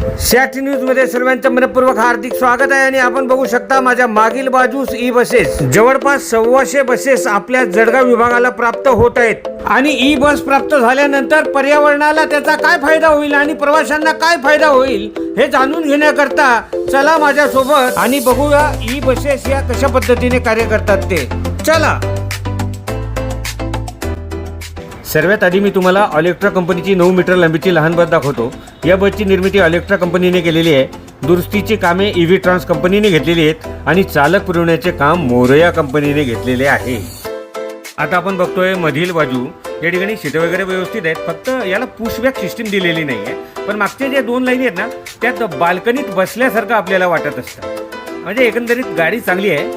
सॅटी न्यूजमध्ये सर्वांचं मनपूर्वक हार्दिक स्वागत आहे आणि आपण बघू शकता माझ्या मागील बाजूस ई बसेस जवळपास सव्वाशे बसेस आपल्या जळगाव विभागाला प्राप्त होत आहेत. आणि ई बस प्राप्त झाल्यानंतर पर्यावरणाला त्याचा काय फायदा होईल आणि प्रवाशांना काय फायदा होईल हे जाणून घेण्याकरता चला माझ्यासोबत आणि बघूया ई बसेस या कशा पद्धतीने कार्य करतात ते. चला. सर्वात आधी मी तुम्हाला ऑलेक्ट्रा कंपनीची नऊ मीटर लांबीची लहान बस दाखवतो. या बसची निर्मिती ऑलेक्ट्रा कंपनीने केलेली आहे. दुरुस्तीची कामे ई व्ही ट्रान्स कंपनीने घेतलेली आहेत आणि चालक पुरवण्याचे काम मोरया कंपनीने घेतलेले आहे. आता आपण बघतोय मधील बाजू. या ठिकाणी सीट वगैरे व्यवस्थित आहेत. फक्त याला पुशबॅक सिस्टीम दिलेली नाही आहे पण मागच्या ज्या दोन लाईनी आहेत ना त्यात बाल्कनीत बसल्यासारखं आपल्याला वाटत असतं. म्हणजे एकंदरीत गाडी चांगली आहे.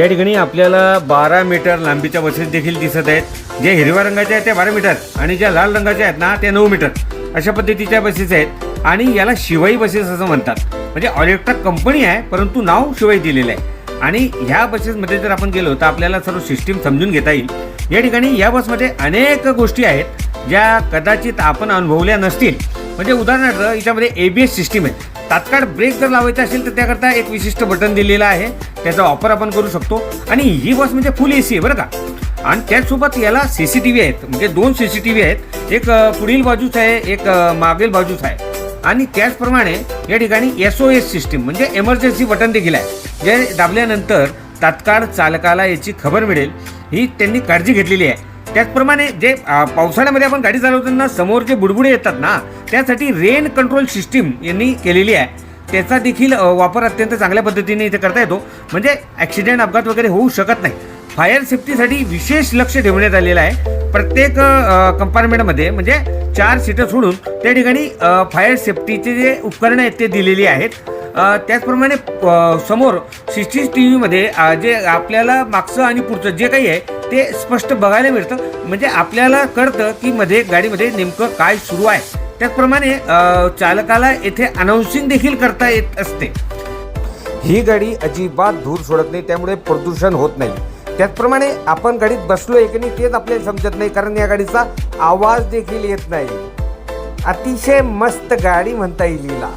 या ठिकाणी आपल्याला बारा मीटर लांबीच्या बसेस देखील दिसत आहेत. जे हिरव्या रंगाच्या आहेत त्या बारा मीटर आणि ज्या लाल रंगाच्या आहेत ना त्या नऊ मीटर. अशा पद्धतीच्या बसेस आहेत आणि याला शिवाई बसेस असं म्हणतात. म्हणजे ऑलेक्ट्रा कंपनी आहे परंतु नाव शिवाई दिलेलं आहे. आणि ह्या बसेसमध्ये जर आपण गेलो तर आपल्याला सर्व सिस्टीम समजून घेता येईल. या ठिकाणी या बसमध्ये अनेक गोष्टी आहेत ज्या कदाचित आपण अनुभवल्या नसतील. म्हणजे उदाहरणार्थ याच्यामध्ये ए बी एस सिस्टीम आहे. तात्काळ ब्रेक जर लावायचा असेल तर त्याकरता एक विशिष्ट बटन दिलेलं आहे. त्याचा वापर आपण करू शकतो. आणि ही बस म्हणजे फुल ए सी आहे बरं का? आणि त्याचसोबत याला सी सी टी व्ही आहेत. म्हणजे दोन सी सी टी व्ही आहेत. एक पुढील बाजूच आहे एक मागील बाजूच आहे. आणि त्याचप्रमाणे या ठिकाणी एस ओ एस सिस्टीम म्हणजे एमर्जन्सी बटन देखील आहे. जे दाबल्यानंतर तात्काळ चालकाला याची खबर मिळेल. ही त्यांनी काळजी घेतलेली आहे. त्याचप्रमाणे जे पावसाळ्यामध्ये आपण गाडी चालवताना समोर जे बुडबुडे येतात ना त्यासाठी रेन कंट्रोल सिस्टीम यांनी केलेली आहे. त्याचा देखील वापर अत्यंत चांगल्या पद्धतीने इथे करता येतो. म्हणजे ॲक्सिडेंट अपघात वगैरे होऊ शकत नाही. फायर सेफ्टीसाठी विशेष लक्ष ठेवण्यात आलेलं आहे. प्रत्येक कंपार्टमेंटमध्ये म्हणजे चार सीटं सोडून त्या ठिकाणी फायर सेफ्टीचे जे उपकरणं आहेत ते दिलेली आहेत. त्याचप्रमाणे समोर सी सी टी व्हीमध्ये जे आपल्याला मागचं आणि पुढचं जे काही आहे ते स्पष्ट बघायला मिळतं. म्हणजे आपल्याला कळतं की मध्ये गाडीमध्ये नेमकं काय सुरू आहे. त्याचप्रमाणे चालकाला येथे अनाऊन्सिंग देखील करता येत असते. ही गाडी अजिबात धूर सोडत नाही त्यामुळे प्रदूषण होत नाही. त्याचप्रमाणे आपण गाडीत बसलो आहे की नाही तेच आपल्याला समजत नाही कारण या गाडीचा आवाज देखील येत नाही. अतिशय मस्त गाडी म्हणता येईल हिला.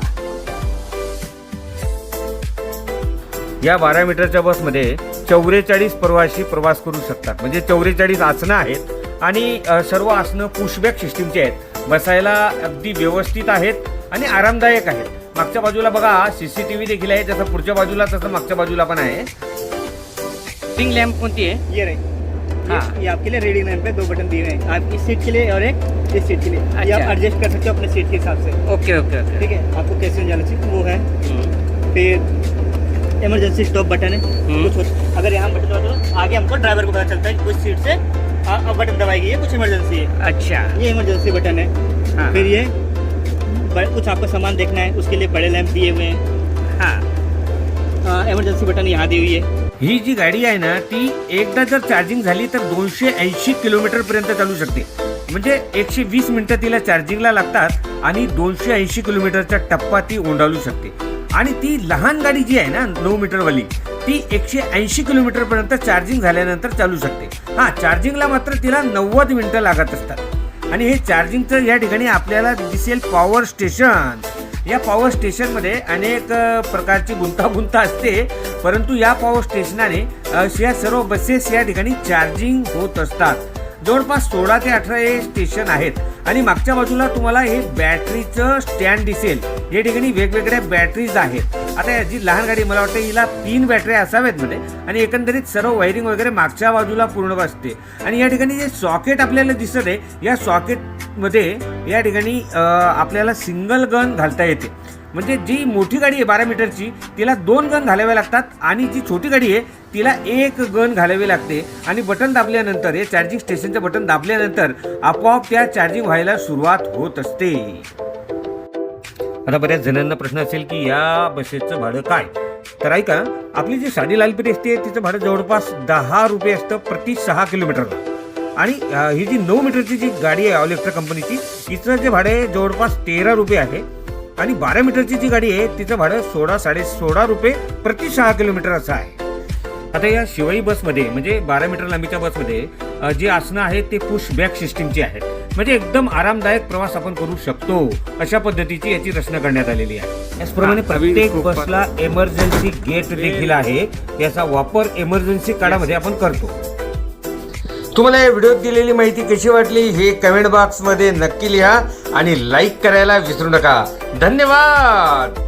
या बारा मीटरच्या बसमध्ये चौवेचाळीस प्रवासी प्रवास करू शकतात. म्हणजे चौवेचाळीस आसनं आहेत आणि सर्व आसनं पुशबॅक सिस्टीमची आहेत. बसायला अगदी व्यवस्थित आहेत आणि आरामदायक आहेत. मागच्या बाजूला बघा सी सी टी व्ही देखील आहे जसं पुढच्या बाजूला तसं मागच्या बाजूला पण आहे. पिंक लॅम्प कोणती आहे ये रहे। हाँ। ये, ये आपके लिए रेडी लैंप पे दो बटन दिए हैं। आप इस सीट के लिए और एक इस सीट के लिए। ये अच्छा। आप एडजस्ट कर सकते हो अपने सीट के हिसाब से। Okay okay okay. ठीक है? आपको कैसे जाना चाहिए? वो है। फिर इमरजेंसी स्टॉप बटन है। हम्म। कुछ अगर यहाँ बटन दबा दो आगे हमको ड्राइवर को पता चलता है कुछ सीट से अब बटन दबाई गई है कुछ इमरजेंसी है। अच्छा। ये इमरजेंसी बटन है। हाँ। फिर ये कुछ आपको सामान देखना है उसके लिए बड़े लैंप दिए हुए हैं। हाँ। इमरजेंसी बटन यहाँ दी हुई है। ही जी गाडी आहे ना ती एकदा जर चार्जिंग झाली तर दोनशे ऐंशी किलोमीटर पर्यंत चालू शकते. म्हणजे एकशे वीस मिनिटं तिला चार्जिंगला लागतात आणि दोनशे ऐंशी किलोमीटरचा टप्पा ती ओंडाळू शकते. आणि ती लहान गाडी जी आहे ना नऊ मीटरवाली ती एकशे ऐंशी किलोमीटर पर्यंत चार्जिंग झाल्यानंतर चालू शकते. हा चार्जिंगला मात्र तिला नव्वद मिनिटं लागत असतात. आणि हे चार्जिंगचं या ठिकाणी आपल्याला दिसेल पॉवर स्टेशन या पॉवर स्टेशनमध्ये अनेक प्रकारची गुंतागुंत असते. परंतु या पॉवर स्टेशनाने या सर्व बसेस या ठिकाणी चार्जिंग होत असतात. जवळपास सोळा ते अठरा हे स्टेशन आहेत. आणि मागच्या बाजूला तुम्हाला हे बॅटरीचं स्टँड दिसेल. या ठिकाणी वेगवेगळ्या बॅटरीज आहेत. आता याची लहान गाडी मला वाटतं हिला तीन बॅटऱ्या असाव्यात मध्ये आणि एकंदरीत सर्व वायरिंग वगैरे मागच्या बाजूला पूर्ण बसते. आणि या ठिकाणी जे सॉकेट आपल्याला दिसत आहे या सॉकेट मध्ये या ठिकाणी आपल्याला सिंगल गन घालता येते. म्हणजे जी मोठी गाडी आहे बारा मीटरची तिला दोन गन घालावे लागतात आणि जी छोटी गाडी आहे तिला एक गन घालावी लागते. आणि बटन दाबल्यानंतर हे चार्जिंग स्टेशनचं बटन दाबल्यानंतर आपोआप त्या चार्जिंग व्हायला सुरुवात होत असते. आता बऱ्याच जणांना प्रश्न असेल की या बसेसचं भाडं काय? तर ऐका आपली जी साडी लालपरी असते तिचं भाडं जवळपास दहा रुपये असतं प्रति सहा किलोमीटरला. आणि ही जी नऊ मीटरची जी गाडी आहे ऑलेक्ट्रा कंपनीची तिचं जे भाडे जवळपास तेरा रुपये आहे. आणि बारा मीटरची जी गाडी आहे तिचं भाडं सोळा साडे सोळा रुपये प्रति सहा किलोमीटर असं आहे. आता या शिवाई बसमध्ये म्हणजे बारा मीटर लांबीच्या बसमध्ये जी आसनं आहेत ते पुश बॅक सिस्टीमची आहेत. म्हणजे एकदम आरामदायक प्रवास आपण करू शकतो अशा पद्धतीची याची रचना करण्यात आलेली आहे. त्याचप्रमाणे प्रत्येक बसला एमर्जन्सी गेट देखील आहे. याचा वापर एमर्जन्सी काळामध्ये आपण करतो. तुम्हाला या व्हिडिओत दिलेली माहिती कशी वाटली हे कमेंट बॉक्समध्ये नक्की लिहा आणि लाईक करायला विसरू नका. धन्यवाद!